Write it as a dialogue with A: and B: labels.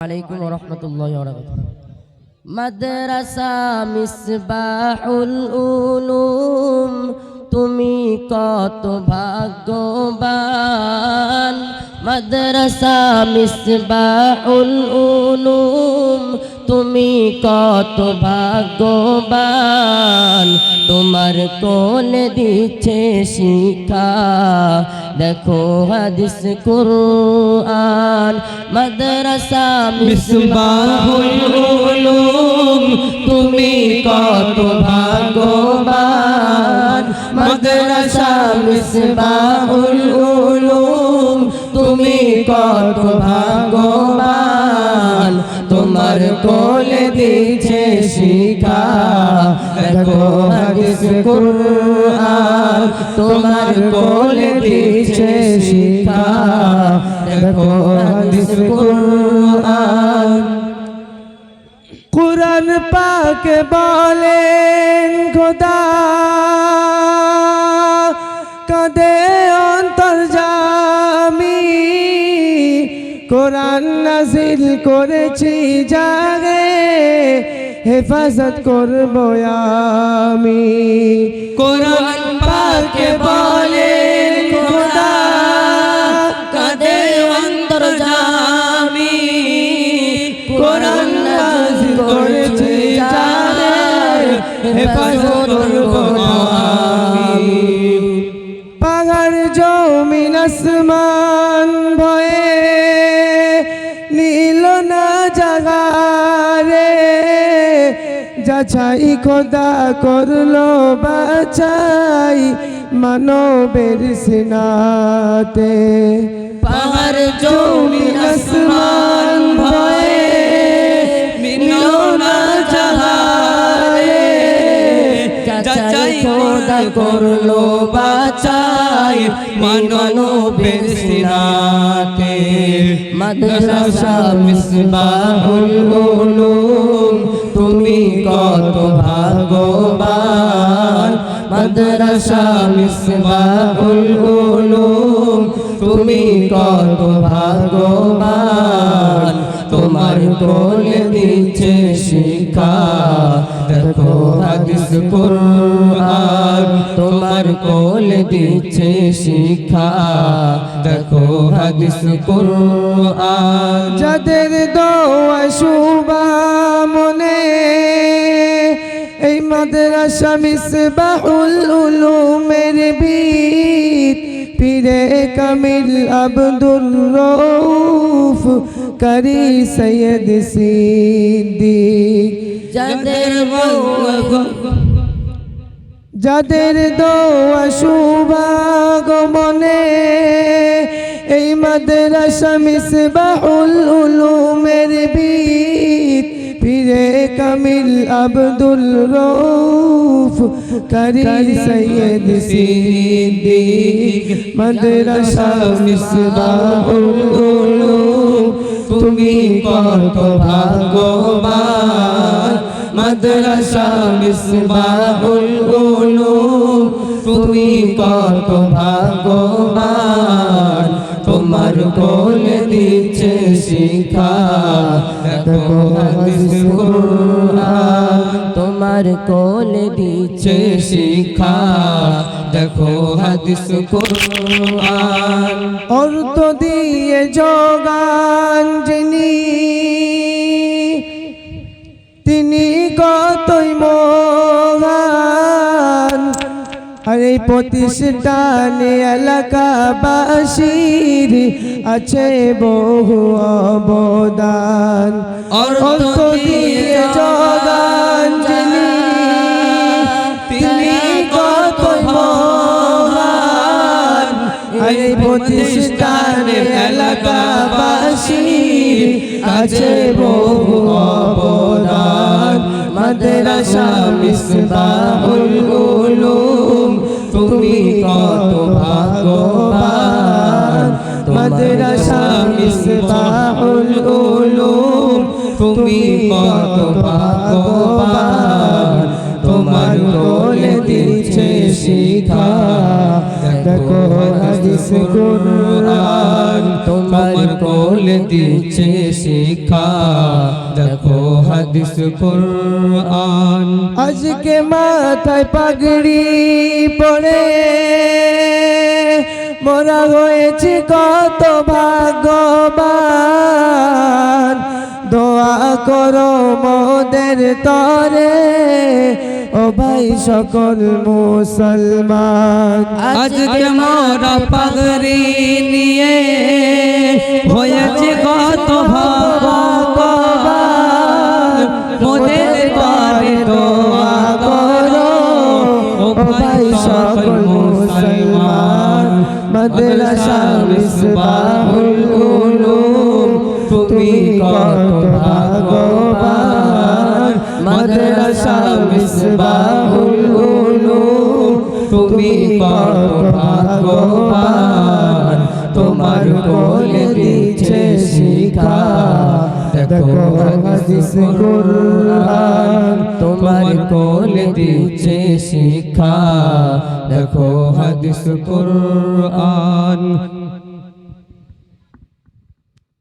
A: আলাইকুম রহমতুল্লাহ মাদ্রাসা মিসবাহুল উলুম তুমি কত ভাগ্যবান। মাদ্রাসা মিসবাহুল উলুম তুমি কত ভাগ্যবান। তোমার কোন দিচ্ছে শিখা। দেখো হাদিস কুরআন। মাদ্রাসা মিসবাহুল তুমি কত ভাগ্যবান। মাদ্রাসা মিসবাহুল তুমি কত ভাগ্যবান তোমার কোলে দিছে শিখা। দেখো হাদিস কুরআন, তোমার কোলে দিছে শিখা। দেখো হাদিস কুরআন।
B: কুরআন পাক বলেন খোদা কাদে অন্তর জামি কোরআন নাজিল করেছি জাগে হেফাজত করব আমি। কোরআন পাকে বলেন খোদা কোরআন করেছি নীল না জাগারে যাচাই খোদা করল বাছাই মানবের সিনাতে।
A: পাহাড়
B: জমিন আসমান ভয়ে নীল না জাগারে
A: যাচাই খোদা করল বাচাই মানবের সিনাতে মাদ্রাসা মিসবাহুল উলুম, তুমি কত ভাগ্যবান। মাদ্রাসা মিসবাহুল উলুম, তুমি কত ভাগ্যবান। তোমার কোলে দিচ্ছে শিক্ষা, দেখো হাদিস কুরআন। তোমার কোলে দিচ্ছে শিক্ষা। দেখো হাদিস কুরআন।
B: যাদের দোয়া শুবা মনে, এই মাদ্রাসা মিসবাহুল উলুমের বীত পীরে কামিল আব্দুর রউফ, করি সৈয়দ সিদ্দিক।
A: যাদের
B: যাদের দোয়া সুভাগ মনে এই মাদ্রাসা মিসবাহুল উলুমের বীত পীরে কামিল আব্দুল রউফ করি সৈয়দ সিদ্দিক। মাদ্রাসা মিসবাহুল উলুম
A: তুমি কত ভাগ্যবান। মাদ্রাসা মিসবাহুল উলুম তুমি কত ভাগ্যবান। তোমার কোলে দিচ্ছে শিখা। তোমার কোলে দিচ্ছে শিখা। দেখো হাদিস কুরআন।
B: অর্থ দিয়ে যোগান যিনি আর এই প্রতিষ্ঠানে এলাকাবাসীর আছে বহু অবদান। অর্থ দিয়ে তিনি মহান। আর এই এলাকাবাসী আছে বহু মাদ্রাসা মিসবাহুল উলুম তুমি কত ভাগ্যবান। মাদ্রাসা মিসবাহুল উলুম তুমি কত ভাগ্যবান। তোমার কোলে দিচ্ছে শিখা। দেখো হাদিস কুরআন,
A: তোমার কোলে দিচ্ছে শিক্ষা দেখো হাদিস কোরআন।
B: আজকে মাথায় পাগড়ি পড়ে। মোরা হয়েছে কত ভাগ্যবান। দোয়া করো মোদের তরে। ও ভাই সকল মুসলমান।
A: আজকে মোরা পাগড়ি নিয়ে হয়েছে
B: মাদ্রাসা মিসবাহুল উলুম তুমি কত ভাগ্যবান। মাদ্রাসা মিসবাহুল উলুম তুমি কত ভাগ্যবান। তোমার কোলে দেখো হাদিস কুরআন
A: তোমার কোলে দিচ্ছে শিক্ষা। দেখো হাদিস কোরআন